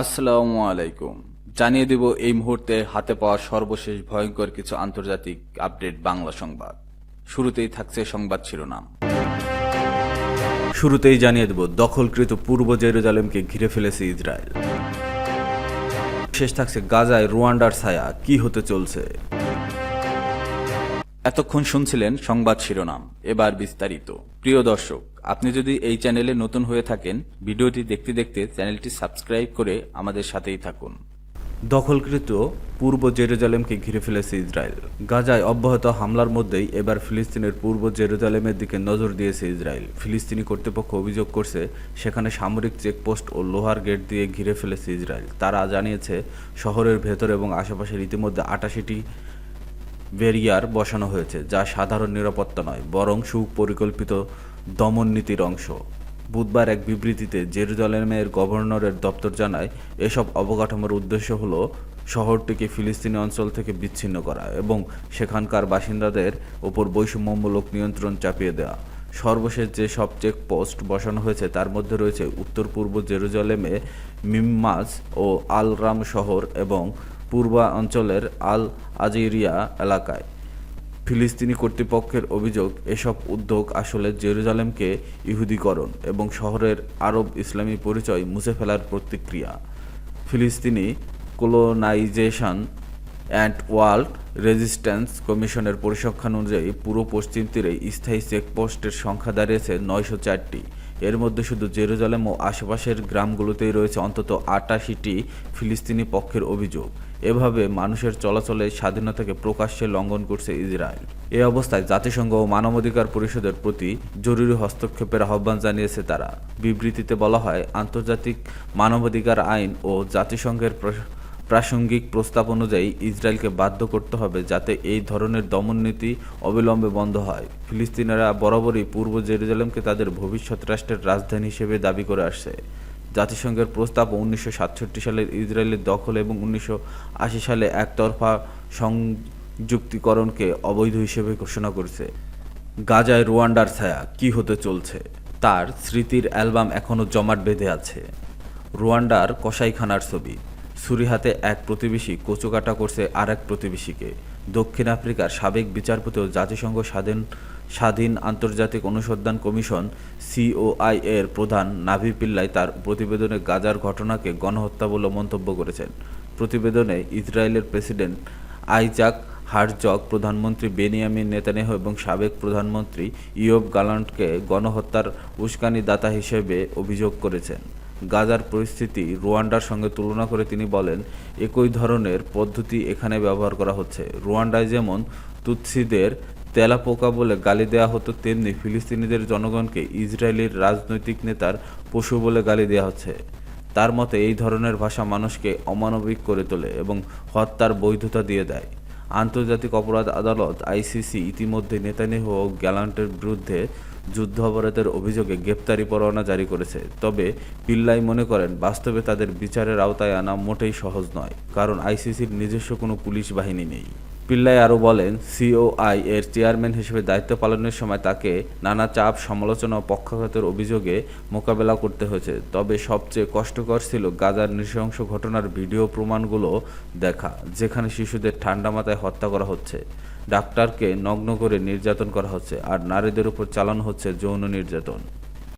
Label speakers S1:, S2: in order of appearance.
S1: আসসালামু আলাইকুম জানিয়ে দিব এই মুহূর্তে হাতে পাওয়া সর্বশেষ ভয়ঙ্কর কিছু আন্তর্জাতিক আপডেট বাংলা সংবাদ শুরুতেই থাকছে সংবাদ শিরোনাম শুরুতেই জানিয়ে দেব দখলকৃত পূর্ব জেরুজালেমকে ঘিরে ফেলেছে ইসরায়েল শেষ থাকছে গাজায় রুয়ান্ডার ছায়া কি হতে চলছে এতক্ষণ শুনছিলেন সংবাদ শিরোনাম এবার বিস্তারিত প্রিয় দর্শক আপনি যদি এই চ্যানেলে নতুন হয়ে থাকেন ভিডিওটি দেখতে দেখতে চ্যানেলটি সাবস্ক্রাইব করে আমাদের সাথেই থাকুন দখলকৃত পূর্ব জেরুজালেমকে ঘিরে ফেলেছে ইসরায়েল গাজায় অব্যাহত হামলার মধ্যেই এবার ফিলিস্তিনের পূর্ব জেরুজালেমের দিকে নজর দিয়েছে ইসরায়েল ফিলিস্তিনি কর্তৃপক্ষ অভিযোগ করছে সেখানে সামরিক চেকপোস্ট ও লোহার গেট দিয়ে ঘিরে ফেলেছে ইসরায়েল তারা জানিয়েছে শহরের ভেতর এবং আশেপাশের ইতিমধ্যে আটাশিটি ব্যারিয়ার বসানো হয়েছে যা সাধারণ নিরাপত্তা নয় বরং সুপরিকল্পিত দমননীতির অংশ বুধবার এক বিবৃতিতে জেরুজালেমের গভর্নরের দপ্তর জানায় এসব অবকাঠামোর উদ্দেশ্য হল শহরটিকে ফিলিস্তিনি অঞ্চল থেকে বিচ্ছিন্ন করা এবং সেখানকার বাসিন্দাদের ওপর বৈষম্যমূলক নিয়ন্ত্রণ চাপিয়ে দেওয়া সর্বশেষ যে সব চেকপোস্ট বসানো হয়েছে তার মধ্যে রয়েছে উত্তর পূর্ব জেরুজালেমে মিম্মাজ ও আল রাম শহর এবং পূর্বাঞ্চলের আল আজিরিয়া এলাকায় ফিলিস্তিনি কর্তৃপক্ষের অভিযোগ এসব উদ্যোগ আসলে জেরুজালেমকে ইহুদিকরণ এবং শহরের আরব ইসলামী পরিচয় মুছে ফেলার প্রতিক্রিয়া ফিলিস্তিনি কোলোনাইজেশন অ্যান্ড ওয়ার্ল্ড রেজিস্ট্যান্স কমিশনের পরিসংখ্যান অনুযায়ী পুরো পশ্চিম তীরে স্থায়ী চেকপোস্টের সংখ্যা দাঁড়িয়েছে নয়শো চারটি এর মধ্যে শুধু জেরুজালেম ও আশেপাশের গ্রামগুলোতেই রয়েছে অন্তত আটাশিটি ফিলিস্তিনি পক্ষের অভিযোগ এভাবে মানুষের চলাচলে স্বাধীনতাকে প্রকাশ্যে লঙ্ঘন করছে ইসরায়েল এ অবস্থায় জাতিসংঘ ও মানবাধিকার পরিষদের প্রতি জরুরি হস্তক্ষেপের আহ্বান জানিয়েছে তারা বিবৃতিতে বলা হয় আন্তর্জাতিক মানবাধিকার আইন ও জাতিসংঘের প্রাসঙ্গিক প্রস্তাব অনুযায়ী ইসরায়েলকে বাধ্য করতে হবে যাতে এই ধরনের দমননীতি অবিলম্বে বন্ধ হয় ফিলিস্তিনারা বরাবরই পূর্ব জেরুজালেমকে তাদের ভবিষ্যৎ রাষ্ট্রের রাজধানী হিসেবে দাবি করে আসছে জাতিসংঘের প্রস্তাব উনিশশো সালের ইসরায়েলের দখল এবং উনিশশো সালে একতরফা সংযুক্তিকরণকে অবৈধ হিসেবে ঘোষণা করেছে গাজায় রুয়ান্ডার ছায়া কি হতে চলছে তার স্মৃতির অ্যালবাম এখনও জমাট বেঁধে আছে রুয়ান্ডার কসাইখানার ছবি ছুরি হাতে এক প্রতিবেশী কচুকাটা করছে আর এক প্রতিবেশীকে দক্ষিণ আফ্রিকার সাবেক বিচারপতি ও জাতিসংঘ স্বাধীন স্বাধীন আন্তর্জাতিক অনুসন্ধান কমিশন সিওআই এর প্রধান নাভি পিল্লাই তার প্রতিবেদনে গাজার ঘটনাকে গণহত্যা বলে মন্তব্য করেছেন প্রতিবেদনে ইসরায়েলের প্রেসিডেন্ট আইজাক হারজক প্রধানমন্ত্রী বেনিয়ামিন নেতানেহ এবং সাবেক প্রধানমন্ত্রী ইয়ব গালান্টকে গণহত্যার উস্কানিদাতা হিসেবে অভিযোগ করেছেন গাজার পরিস্থিতি রুয়ান্ডার সঙ্গে তুলনা করে তিনি বলেন একই ধরনের পদ্ধতি এখানে ব্যবহার করা হচ্ছে রুয়ান্ডায় যেমন তুৎসিদের তেলাপোকা বলে গালি দেওয়া হতো তেমনি ফিলিস্তিনিদের জনগণকে ইসরায়েলের রাজনৈতিক নেতার পশু বলে গালি দেওয়া হচ্ছে তার মতে এই ধরনের ভাষা মানুষকে অমানবিক করে তোলে এবং হত্যার বৈধতা দিয়ে দেয় আন্তর্জাতিক অপরাধ আদালত আইসিসি ইতিমধ্যে নেতানিহ ও গ্যালান্টের বিরুদ্ধে যুদ্ধ অপরাধের অভিযোগে গ্রেপ্তারি পরোয়ানা জারি করেছে তবে পিল্লাই মনে করেন বাস্তবে তাদের বিচারের আওতায় আনা মোটেই সহজ নয় কারণ আইসিসির নিজস্ব কোনো পুলিশ বাহিনী নেই পিল্লাই আরও বলেন সিওআই এর চেয়ারম্যান হিসেবে দায়িত্ব পালনের সময় তাকে নানা চাপ সমালোচনা ও পক্ষঘাতের অভিযোগে মোকাবেলা করতে হয়েছে তবে সবচেয়ে কষ্টকর ছিল গাজার নৃশংস ঘটনার ভিডিও প্রমাণগুলো দেখা যেখানে শিশুদের ঠান্ডা মাথায় হত্যা করা হচ্ছে ডাক্তারকে নগ্ন করে নির্যাতন করা হচ্ছে আর নারীদের উপর চালানো হচ্ছে যৌন নির্যাতন